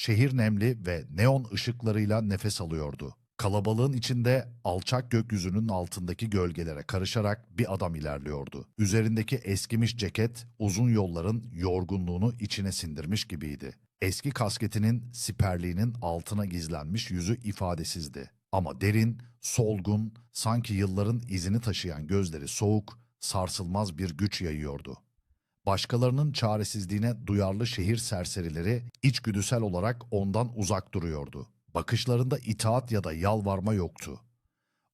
Şehir nemli ve neon ışıklarıyla nefes alıyordu. Kalabalığın içinde alçak gökyüzünün altındaki gölgelere karışarak bir adam ilerliyordu. Üzerindeki eskimiş ceket uzun yolların yorgunluğunu içine sindirmiş gibiydi. Eski kasketinin siperliğinin altına gizlenmiş yüzü ifadesizdi. Ama derin, solgun, sanki yılların izini taşıyan gözleri soğuk, sarsılmaz bir güç yayıyordu. Başkalarının çaresizliğine duyarlı şehir serserileri içgüdüsel olarak ondan uzak duruyordu. Bakışlarında itaat ya da yalvarma yoktu.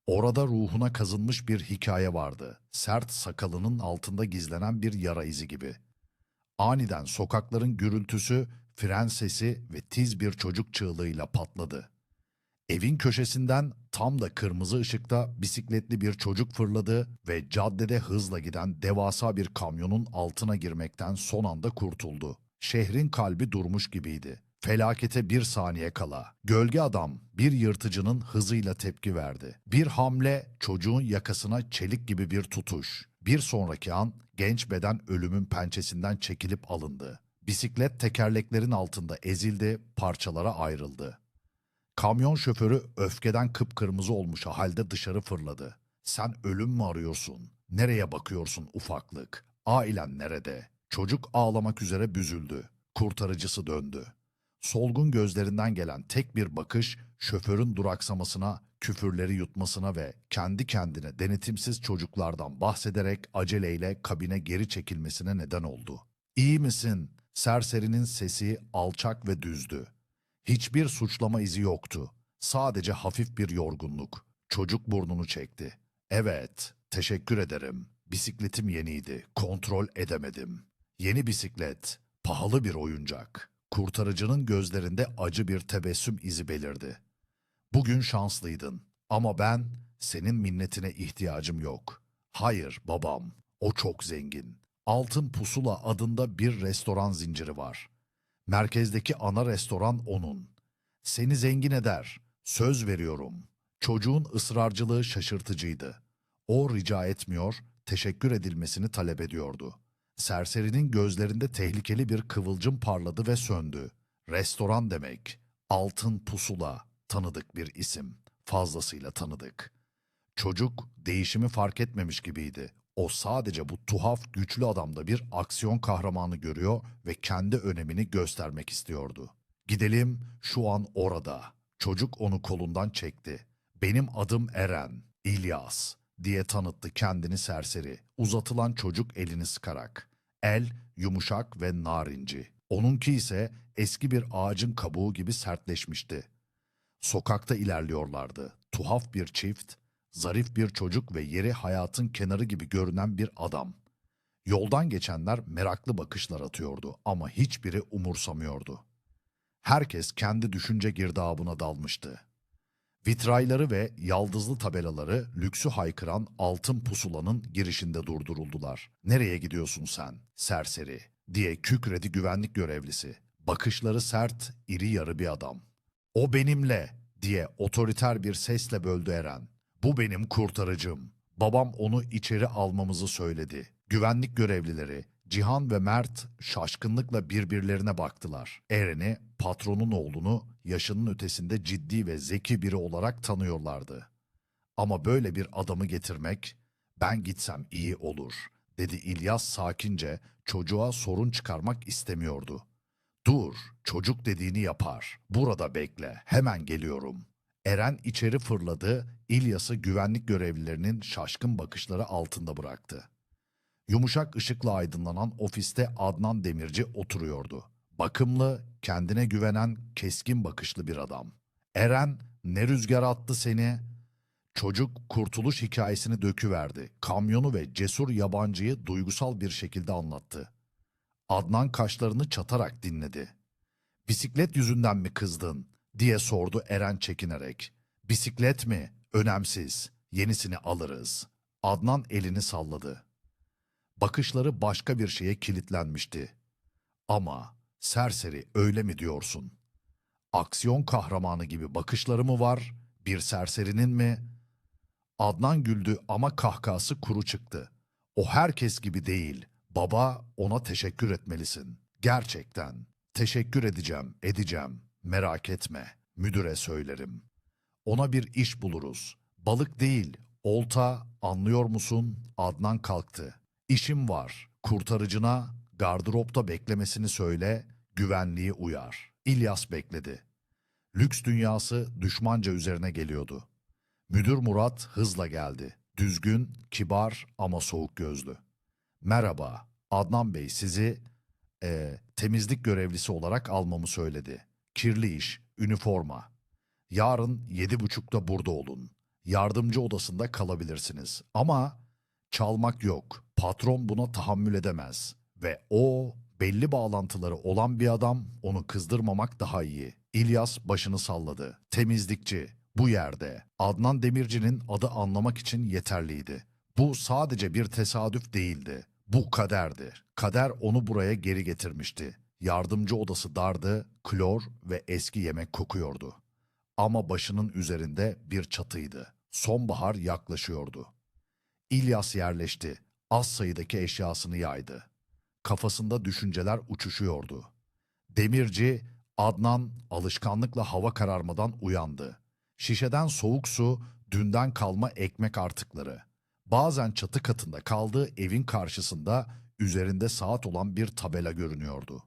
Orada ruhuna kazınmış bir hikaye vardı. Sert sakalının altında gizlenen bir yara izi gibi. Aniden sokakların gürültüsü, fren sesi ve tiz bir çocuk çığlığıyla patladı. Evin köşesinden tam da kırmızı ışıkta bisikletli bir çocuk fırladı ve caddede hızla giden devasa bir kamyonun altına girmekten son anda kurtuldu. Şehrin kalbi durmuş gibiydi. Felakete bir saniye kala. Gölge adam bir yırtıcının hızıyla tepki verdi. Bir hamle çocuğun yakasına çelik gibi bir tutuş. Bir sonraki an genç beden ölümün pençesinden çekilip alındı. Bisiklet tekerleklerin altında ezildi, parçalara ayrıldı. Kamyon şoförü öfkeden kıpkırmızı olmuş halde dışarı fırladı. Sen ölüm mü arıyorsun? Nereye bakıyorsun ufaklık? Ailen nerede? Çocuk ağlamak üzere büzüldü. Kurtarıcısı döndü. Solgun gözlerinden gelen tek bir bakış şoförün duraksamasına, küfürleri yutmasına ve kendi kendine denetimsiz çocuklardan bahsederek aceleyle kabine geri çekilmesine neden oldu. İyi misin? Serserinin sesi alçak ve düzdü. Hiçbir suçlama izi yoktu. Sadece hafif bir yorgunluk. Çocuk burnunu çekti. Evet, teşekkür ederim. Bisikletim yeniydi. Kontrol edemedim. Yeni bisiklet, pahalı bir oyuncak. Kurtarıcının gözlerinde acı bir tebessüm izi belirdi. Bugün şanslıydın ama ben senin minnetine ihtiyacım yok. Hayır babam, o çok zengin. Altın Pusula adında bir restoran zinciri var. Merkezdeki ana restoran onun. Seni zengin eder. Söz veriyorum. Çocuğun ısrarcılığı şaşırtıcıydı. O rica etmiyor, teşekkür edilmesini talep ediyordu. Serserinin gözlerinde tehlikeli bir kıvılcım parladı ve söndü. Restoran demek. Altın Pusula. Tanıdık bir isim. Fazlasıyla tanıdık. Çocuk değişimi fark etmemiş gibiydi. O sadece bu tuhaf güçlü adamda bir aksiyon kahramanı görüyor ve kendi önemini göstermek istiyordu. Gidelim şu an orada. Çocuk onu kolundan çekti. Benim adım Eren, İlyas diye tanıttı kendini serseri. Uzatılan çocuk elini sıkarak. El yumuşak ve narinci. Onunki ise eski bir ağacın kabuğu gibi sertleşmişti. Sokakta ilerliyorlardı. Tuhaf bir çift, zarif bir çocuk ve yeri hayatın kenarı gibi görünen bir adam. Yoldan geçenler meraklı bakışlar atıyordu ama hiçbiri umursamıyordu. Herkes kendi düşünce girdabına dalmıştı. Vitrayları ve yaldızlı tabelaları lüksü haykıran altın pusulanın girişinde durduruldular. Nereye gidiyorsun sen, serseri? diye kükredi güvenlik görevlisi. Bakışları sert, iri yarı bir adam. O benimle diye otoriter bir sesle böldü Eren. Bu benim kurtarıcım. Babam onu içeri almamızı söyledi. Güvenlik görevlileri Cihan ve Mert şaşkınlıkla birbirlerine baktılar. Eren'i, patronun oğlunu yaşının ötesinde ciddi ve zeki biri olarak tanıyorlardı. Ama böyle bir adamı getirmek, ben gitsem iyi olur, dedi İlyas sakince çocuğa sorun çıkarmak istemiyordu. Dur, çocuk dediğini yapar. Burada bekle, hemen geliyorum. Eren içeri fırladı, İlyas'ı güvenlik görevlilerinin şaşkın bakışları altında bıraktı. Yumuşak ışıkla aydınlanan ofiste Adnan Demirci oturuyordu. Bakımlı, kendine güvenen, keskin bakışlı bir adam. Eren, ne rüzgar attı seni? Çocuk kurtuluş hikayesini döküverdi. Kamyonu ve cesur yabancıyı duygusal bir şekilde anlattı. Adnan kaşlarını çatarak dinledi. Bisiklet yüzünden mi kızdın? Diye sordu Eren çekinerek. Bisiklet mi? Önemsiz. Yenisini alırız. Adnan elini salladı. Bakışları başka bir şeye kilitlenmişti. Ama serseri öyle mi diyorsun? Aksiyon kahramanı gibi bakışları mı var? Bir serserinin mi? Adnan güldü ama kahkahası kuru çıktı. O herkes gibi değil. Baba ona teşekkür etmelisin. Gerçekten. Teşekkür edeceğim, edeceğim. Merak etme, müdüre söylerim. Ona bir iş buluruz. Balık değil, olta, anlıyor musun? Adnan kalktı. İşim var. Kurtarıcına gardıropta beklemesini söyle, güvenliği uyar. İlyas bekledi. Lüks dünyası düşmanca üzerine geliyordu. Müdür Murat hızla geldi. Düzgün, kibar ama soğuk gözlü. Merhaba, Adnan Bey sizi eee, temizlik görevlisi olarak almamı söyledi. Kirli iş, üniforma. Yarın yedi buçukta burada olun. Yardımcı odasında kalabilirsiniz. Ama çalmak yok. Patron buna tahammül edemez. Ve o belli bağlantıları olan bir adam onu kızdırmamak daha iyi. İlyas başını salladı. Temizlikçi. Bu yerde. Adnan Demirci'nin adı anlamak için yeterliydi. Bu sadece bir tesadüf değildi. Bu kaderdi. Kader onu buraya geri getirmişti. Yardımcı odası dardı, klor ve eski yemek kokuyordu. Ama başının üzerinde bir çatıydı. Sonbahar yaklaşıyordu. İlyas yerleşti. Az sayıdaki eşyasını yaydı. Kafasında düşünceler uçuşuyordu. Demirci, Adnan alışkanlıkla hava kararmadan uyandı. Şişeden soğuk su, dünden kalma ekmek artıkları. Bazen çatı katında kaldığı evin karşısında üzerinde saat olan bir tabela görünüyordu.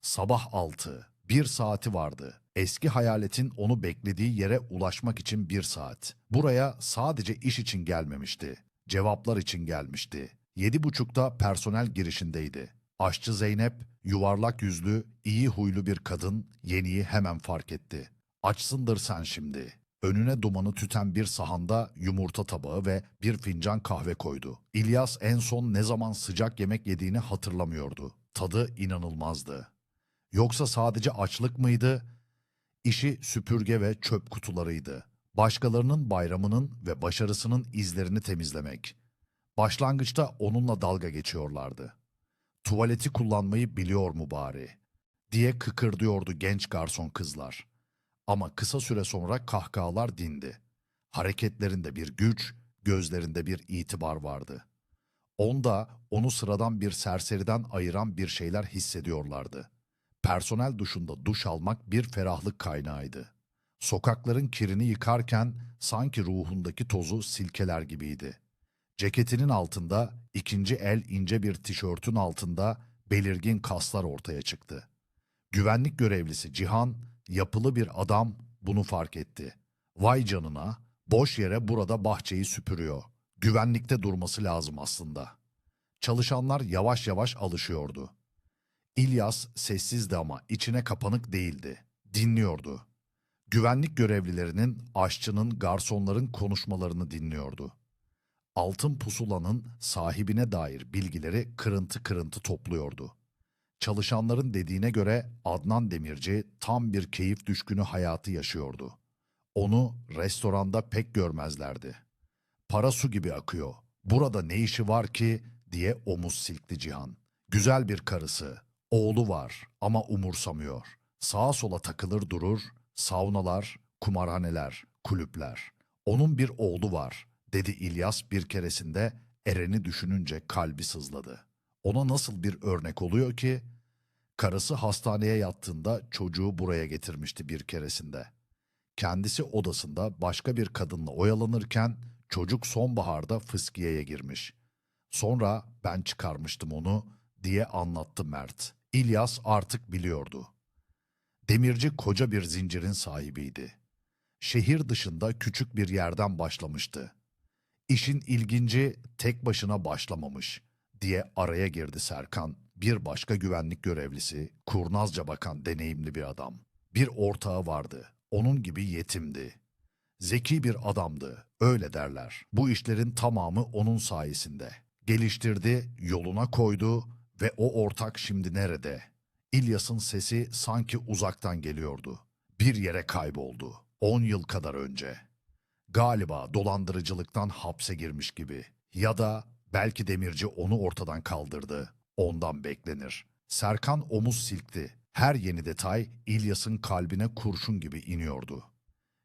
Sabah altı, bir saati vardı. Eski hayaletin onu beklediği yere ulaşmak için bir saat. Buraya sadece iş için gelmemişti. Cevaplar için gelmişti. Yedi buçukta personel girişindeydi. Aşçı Zeynep, yuvarlak yüzlü, iyi huylu bir kadın Yeni'yi hemen fark etti. Açsındır sen şimdi. Önüne dumanı tüten bir sahanda yumurta tabağı ve bir fincan kahve koydu. İlyas en son ne zaman sıcak yemek yediğini hatırlamıyordu. Tadı inanılmazdı. Yoksa sadece açlık mıydı? İşi süpürge ve çöp kutularıydı. Başkalarının bayramının ve başarısının izlerini temizlemek. Başlangıçta onunla dalga geçiyorlardı. Tuvaleti kullanmayı biliyor mu bari? diye kıkırdıyordu genç garson kızlar. Ama kısa süre sonra kahkahalar dindi. Hareketlerinde bir güç, gözlerinde bir itibar vardı. Onda onu sıradan bir serseriden ayıran bir şeyler hissediyorlardı. Personel duşunda duş almak bir ferahlık kaynağıydı. Sokakların kirini yıkarken sanki ruhundaki tozu silkeler gibiydi. Ceketinin altında, ikinci el ince bir tişörtün altında belirgin kaslar ortaya çıktı. Güvenlik görevlisi Cihan, yapılı bir adam bunu fark etti. Vay canına, boş yere burada bahçeyi süpürüyor. Güvenlikte durması lazım aslında. Çalışanlar yavaş yavaş alışıyordu. İlyas sessizdi ama içine kapanık değildi. Dinliyordu. Güvenlik görevlilerinin, aşçının, garsonların konuşmalarını dinliyordu. Altın pusulanın sahibine dair bilgileri kırıntı kırıntı topluyordu. Çalışanların dediğine göre Adnan Demirci tam bir keyif düşkünü hayatı yaşıyordu. Onu restoranda pek görmezlerdi. Para su gibi akıyor. Burada ne işi var ki diye omuz silkti Cihan. Güzel bir karısı, oğlu var ama umursamıyor. Sağa sola takılır durur, saunalar, kumarhaneler, kulüpler. Onun bir oğlu var, dedi İlyas bir keresinde Eren'i düşününce kalbi sızladı. Ona nasıl bir örnek oluyor ki? Karısı hastaneye yattığında çocuğu buraya getirmişti bir keresinde. Kendisi odasında başka bir kadınla oyalanırken çocuk sonbaharda fıskiyeye girmiş. Sonra ben çıkarmıştım onu diye anlattı Mert. İlyas artık biliyordu. Demirci koca bir zincirin sahibiydi. Şehir dışında küçük bir yerden başlamıştı. İşin ilginci tek başına başlamamış diye araya girdi Serkan. Bir başka güvenlik görevlisi, kurnazca bakan deneyimli bir adam. Bir ortağı vardı. Onun gibi yetimdi. Zeki bir adamdı, öyle derler. Bu işlerin tamamı onun sayesinde. Geliştirdi, yoluna koydu ve o ortak şimdi nerede? İlyas'ın sesi sanki uzaktan geliyordu. Bir yere kayboldu. On yıl kadar önce. Galiba dolandırıcılıktan hapse girmiş gibi. Ya da belki demirci onu ortadan kaldırdı. Ondan beklenir. Serkan omuz silkti. Her yeni detay İlyas'ın kalbine kurşun gibi iniyordu.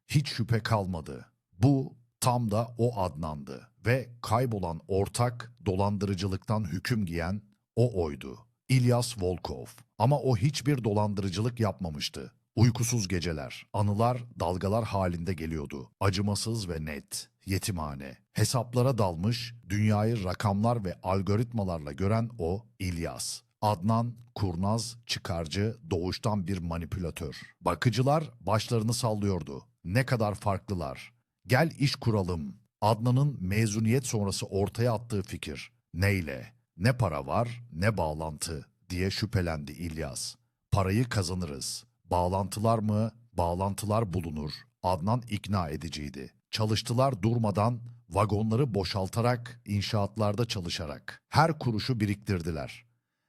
Hiç şüphe kalmadı. Bu tam da o Adnan'dı ve kaybolan ortak dolandırıcılıktan hüküm giyen o oydu. İlyas Volkov. Ama o hiçbir dolandırıcılık yapmamıştı. Uykusuz geceler, anılar dalgalar halinde geliyordu. Acımasız ve net. Yetimhane. Hesaplara dalmış, dünyayı rakamlar ve algoritmalarla gören o İlyas. Adnan, kurnaz, çıkarcı, doğuştan bir manipülatör. Bakıcılar başlarını sallıyordu. Ne kadar farklılar. Gel iş kuralım. Adnan'ın mezuniyet sonrası ortaya attığı fikir. Neyle? Ne para var, ne bağlantı diye şüphelendi İlyas. Parayı kazanırız. Bağlantılar mı? Bağlantılar bulunur. Adnan ikna ediciydi. Çalıştılar durmadan, vagonları boşaltarak, inşaatlarda çalışarak. Her kuruşu biriktirdiler.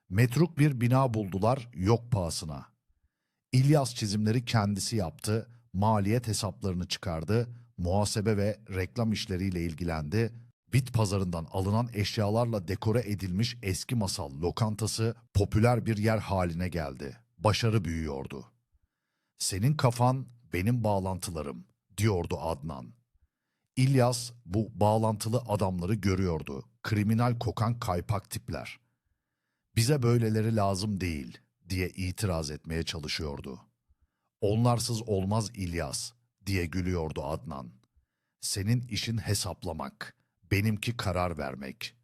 Metruk bir bina buldular yok pahasına. İlyas çizimleri kendisi yaptı, maliyet hesaplarını çıkardı, muhasebe ve reklam işleriyle ilgilendi. Bit pazarından alınan eşyalarla dekore edilmiş eski masal lokantası popüler bir yer haline geldi. Başarı büyüyordu. Senin kafan benim bağlantılarım diyordu Adnan. İlyas bu bağlantılı adamları görüyordu. Kriminal kokan kaypak tipler. Bize böyleleri lazım değil diye itiraz etmeye çalışıyordu. Onlarsız olmaz İlyas diye gülüyordu Adnan. Senin işin hesaplamak, benimki karar vermek.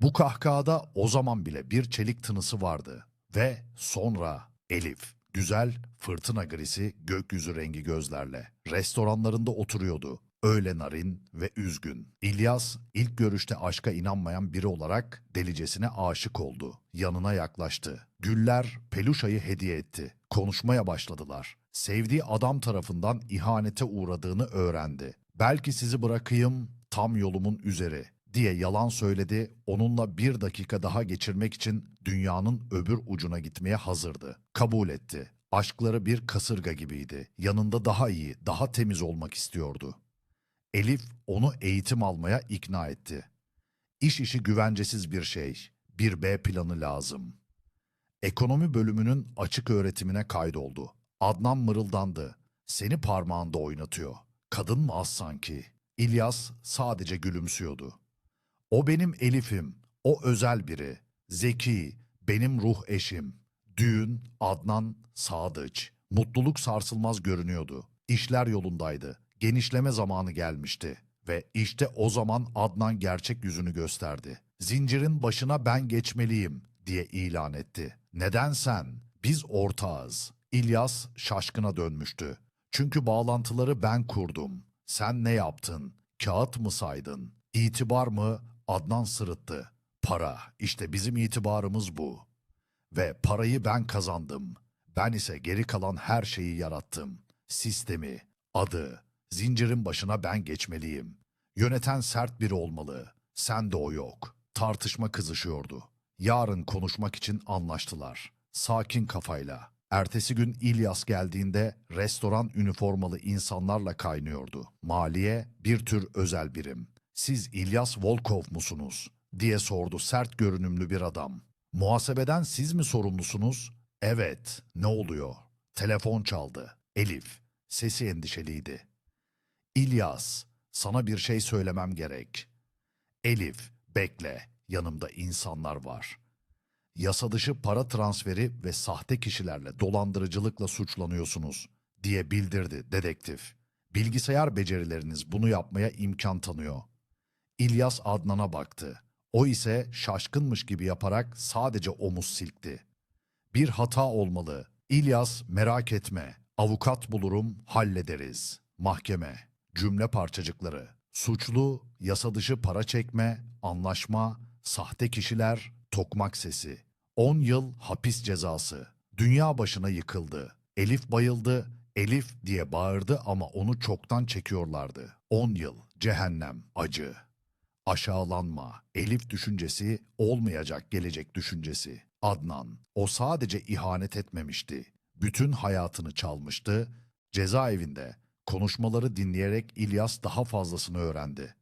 Bu kahkahada o zaman bile bir çelik tınısı vardı ve sonra Elif, güzel fırtına grisi gökyüzü rengi gözlerle restoranlarında oturuyordu. Öyle narin ve üzgün. İlyas ilk görüşte aşka inanmayan biri olarak delicesine aşık oldu. Yanına yaklaştı. Güller peluşayı hediye etti. Konuşmaya başladılar. Sevdiği adam tarafından ihanete uğradığını öğrendi. Belki sizi bırakayım tam yolumun üzeri diye yalan söyledi. Onunla bir dakika daha geçirmek için dünyanın öbür ucuna gitmeye hazırdı. Kabul etti. Aşkları bir kasırga gibiydi. Yanında daha iyi, daha temiz olmak istiyordu. Elif onu eğitim almaya ikna etti. İş işi güvencesiz bir şey, bir B planı lazım. Ekonomi bölümünün açık öğretimine kaydoldu. Adnan mırıldandı. Seni parmağında oynatıyor. Kadın mı az sanki? İlyas sadece gülümsüyordu. O benim Elif'im. O özel biri. Zeki, benim ruh eşim. Düğün, Adnan, Sadıç. Mutluluk sarsılmaz görünüyordu. İşler yolundaydı. Genişleme zamanı gelmişti. Ve işte o zaman Adnan gerçek yüzünü gösterdi. Zincirin başına ben geçmeliyim diye ilan etti. Neden sen? Biz ortağız. İlyas şaşkına dönmüştü. Çünkü bağlantıları ben kurdum. Sen ne yaptın? Kağıt mı saydın? İtibar mı? Adnan sırıttı. Para. İşte bizim itibarımız bu. Ve parayı ben kazandım. Ben ise geri kalan her şeyi yarattım. Sistemi, adı, zincirin başına ben geçmeliyim. Yöneten sert biri olmalı. Sen de o yok. Tartışma kızışıyordu. Yarın konuşmak için anlaştılar. Sakin kafayla. Ertesi gün İlyas geldiğinde restoran üniformalı insanlarla kaynıyordu. Maliye bir tür özel birim. Siz İlyas Volkov musunuz? diye sordu sert görünümlü bir adam. Muhasebeden siz mi sorumlusunuz? Evet. Ne oluyor? Telefon çaldı. Elif. Sesi endişeliydi. İlyas, sana bir şey söylemem gerek. Elif, bekle. Yanımda insanlar var. Yasa dışı para transferi ve sahte kişilerle dolandırıcılıkla suçlanıyorsunuz diye bildirdi dedektif. Bilgisayar becerileriniz bunu yapmaya imkan tanıyor. İlyas Adnan'a baktı. O ise şaşkınmış gibi yaparak sadece omuz silkti. Bir hata olmalı. İlyas merak etme. Avukat bulurum, hallederiz. Mahkeme, cümle parçacıkları, suçlu, yasa dışı para çekme, anlaşma, sahte kişiler, tokmak sesi. 10 yıl hapis cezası. Dünya başına yıkıldı. Elif bayıldı, Elif diye bağırdı ama onu çoktan çekiyorlardı. 10 yıl, cehennem, acı. Aşağılanma, Elif düşüncesi, olmayacak gelecek düşüncesi. Adnan, o sadece ihanet etmemişti. Bütün hayatını çalmıştı. Cezaevinde konuşmaları dinleyerek İlyas daha fazlasını öğrendi.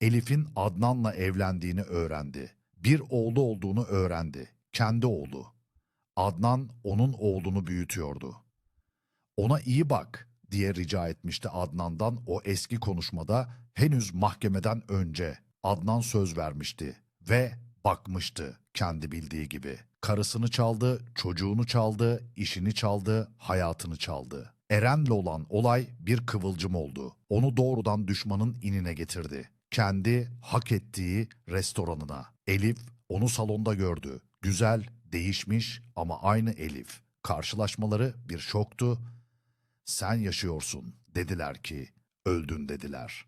Elif'in Adnan'la evlendiğini öğrendi. Bir oğlu olduğunu öğrendi. Kendi oğlu. Adnan onun oğlunu büyütüyordu. Ona iyi bak diye rica etmişti Adnan'dan o eski konuşmada henüz mahkemeden önce. Adnan söz vermişti ve Bakmıştı kendi bildiği gibi. Karısını çaldı, çocuğunu çaldı, işini çaldı, hayatını çaldı. Eren'le olan olay bir kıvılcım oldu. Onu doğrudan düşmanın inine getirdi. Kendi hak ettiği restoranına. Elif onu salonda gördü. Güzel, değişmiş ama aynı Elif. Karşılaşmaları bir şoktu. Sen yaşıyorsun dediler ki, öldün dediler.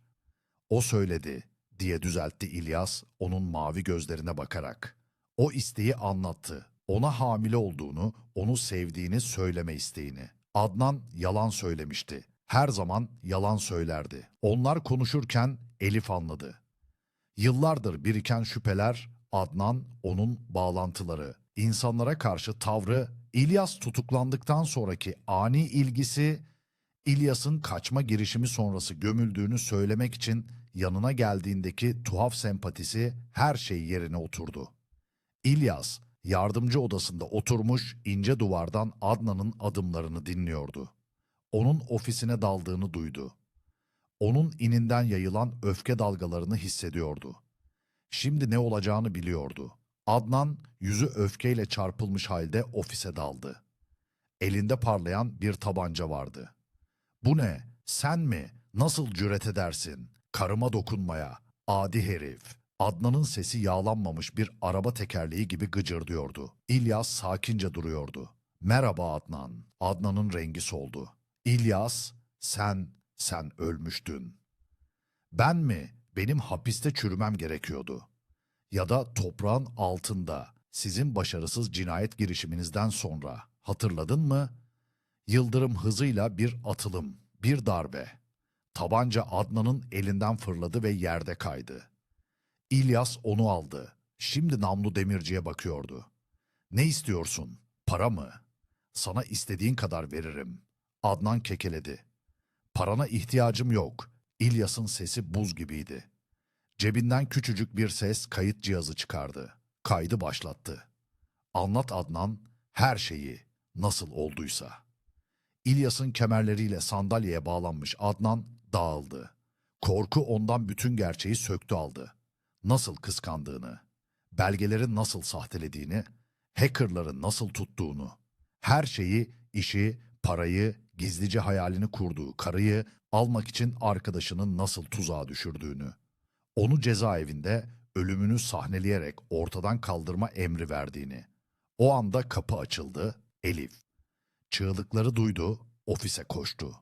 O söyledi diye düzeltti İlyas onun mavi gözlerine bakarak. O isteği anlattı. Ona hamile olduğunu, onu sevdiğini söyleme isteğini. Adnan yalan söylemişti. Her zaman yalan söylerdi. Onlar konuşurken Elif anladı. Yıllardır biriken şüpheler, Adnan, onun bağlantıları, insanlara karşı tavrı, İlyas tutuklandıktan sonraki ani ilgisi, İlyas'ın kaçma girişimi sonrası gömüldüğünü söylemek için yanına geldiğindeki tuhaf sempatisi her şey yerine oturdu. İlyas, yardımcı odasında oturmuş ince duvardan Adnan'ın adımlarını dinliyordu. Onun ofisine daldığını duydu. Onun ininden yayılan öfke dalgalarını hissediyordu. Şimdi ne olacağını biliyordu. Adnan yüzü öfkeyle çarpılmış halde ofise daldı. Elinde parlayan bir tabanca vardı. Bu ne? Sen mi? Nasıl cüret edersin? Karıma dokunmaya. Adi herif. Adnan'ın sesi yağlanmamış bir araba tekerleği gibi gıcırdıyordu. İlyas sakince duruyordu. Merhaba Adnan. Adnan'ın rengi soldu. İlyas, sen, sen ölmüştün. Ben mi? Benim hapiste çürümem gerekiyordu. Ya da toprağın altında, sizin başarısız cinayet girişiminizden sonra. Hatırladın mı? Yıldırım hızıyla bir atılım, bir darbe. Tabanca Adnan'ın elinden fırladı ve yerde kaydı. İlyas onu aldı. Şimdi namlu demirciye bakıyordu. Ne istiyorsun? Para mı? Sana istediğin kadar veririm. Adnan kekeledi. Parana ihtiyacım yok. İlyas'ın sesi buz gibiydi. Cebinden küçücük bir ses kayıt cihazı çıkardı. Kaydı başlattı. Anlat Adnan, her şeyi, nasıl olduysa. İlyas'ın kemerleriyle sandalyeye bağlanmış Adnan dağıldı. Korku ondan bütün gerçeği söktü aldı. Nasıl kıskandığını, belgeleri nasıl sahtelediğini, hackerları nasıl tuttuğunu, her şeyi, işi, parayı, gizlice hayalini kurduğu karıyı almak için arkadaşının nasıl tuzağa düşürdüğünü, onu cezaevinde ölümünü sahneleyerek ortadan kaldırma emri verdiğini. O anda kapı açıldı, Elif. Çığlıkları duydu, ofise koştu.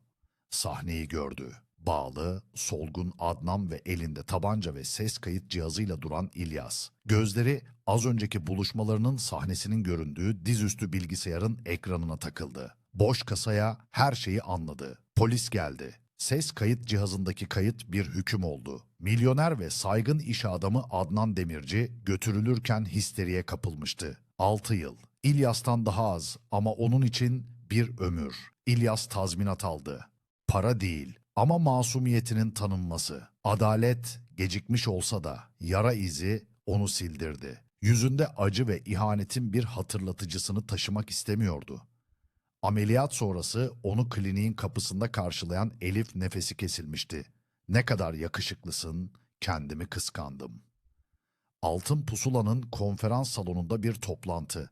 Sahneyi gördü. Bağlı, solgun Adnan ve elinde tabanca ve ses kayıt cihazıyla duran İlyas. Gözleri az önceki buluşmalarının sahnesinin göründüğü dizüstü bilgisayarın ekranına takıldı. Boş kasaya her şeyi anladı. Polis geldi. Ses kayıt cihazındaki kayıt bir hüküm oldu. Milyoner ve saygın iş adamı Adnan Demirci götürülürken histeriye kapılmıştı. 6 yıl. İlyas'tan daha az ama onun için bir ömür. İlyas tazminat aldı. Para değil ama masumiyetinin tanınması. Adalet gecikmiş olsa da yara izi onu sildirdi. Yüzünde acı ve ihanetin bir hatırlatıcısını taşımak istemiyordu. Ameliyat sonrası onu kliniğin kapısında karşılayan Elif nefesi kesilmişti. Ne kadar yakışıklısın, kendimi kıskandım. Altın Pusula'nın konferans salonunda bir toplantı.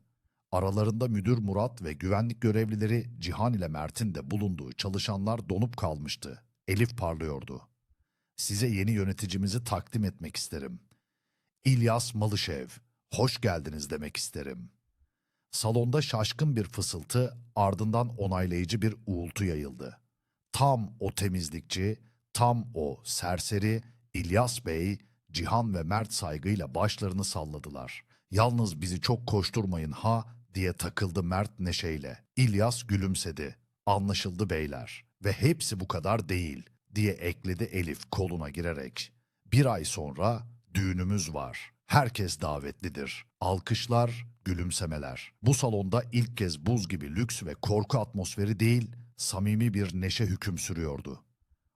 Aralarında müdür Murat ve güvenlik görevlileri Cihan ile Mert'in de bulunduğu çalışanlar donup kalmıştı. Elif parlıyordu. Size yeni yöneticimizi takdim etmek isterim. İlyas Malışev, hoş geldiniz demek isterim. Salonda şaşkın bir fısıltı, ardından onaylayıcı bir uğultu yayıldı. Tam o temizlikçi, tam o serseri İlyas Bey, Cihan ve Mert saygıyla başlarını salladılar. Yalnız bizi çok koşturmayın ha diye takıldı Mert neşeyle. İlyas gülümsedi. Anlaşıldı beyler. Ve hepsi bu kadar değil diye ekledi Elif koluna girerek. Bir ay sonra düğünümüz var. Herkes davetlidir. Alkışlar, gülümsemeler. Bu salonda ilk kez buz gibi lüks ve korku atmosferi değil, samimi bir neşe hüküm sürüyordu.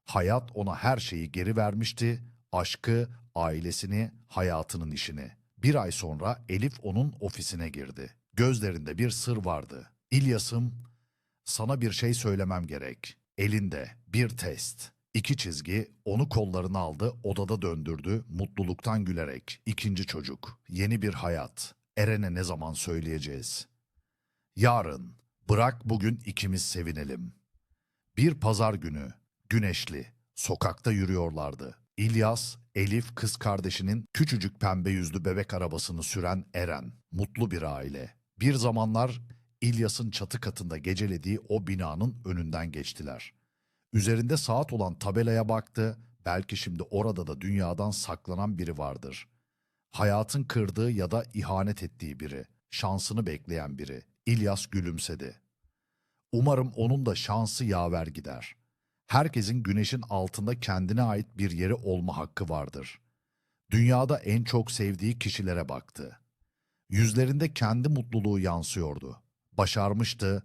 Hayat ona her şeyi geri vermişti, aşkı, ailesini, hayatının işini. Bir ay sonra Elif onun ofisine girdi. Gözlerinde bir sır vardı. İlyas'ım, sana bir şey söylemem gerek. Elinde bir test. İki çizgi onu kollarına aldı, odada döndürdü, mutluluktan gülerek. İkinci çocuk, yeni bir hayat. Eren'e ne zaman söyleyeceğiz? Yarın, bırak bugün ikimiz sevinelim. Bir pazar günü, güneşli, sokakta yürüyorlardı. İlyas, Elif kız kardeşinin küçücük pembe yüzlü bebek arabasını süren Eren. Mutlu bir aile. Bir zamanlar İlyas'ın çatı katında gecelediği o binanın önünden geçtiler. Üzerinde saat olan tabelaya baktı. Belki şimdi orada da dünyadan saklanan biri vardır. Hayatın kırdığı ya da ihanet ettiği biri. Şansını bekleyen biri. İlyas gülümsedi. Umarım onun da şansı yaver gider. Herkesin güneşin altında kendine ait bir yeri olma hakkı vardır. Dünyada en çok sevdiği kişilere baktı. Yüzlerinde kendi mutluluğu yansıyordu. Başarmıştı,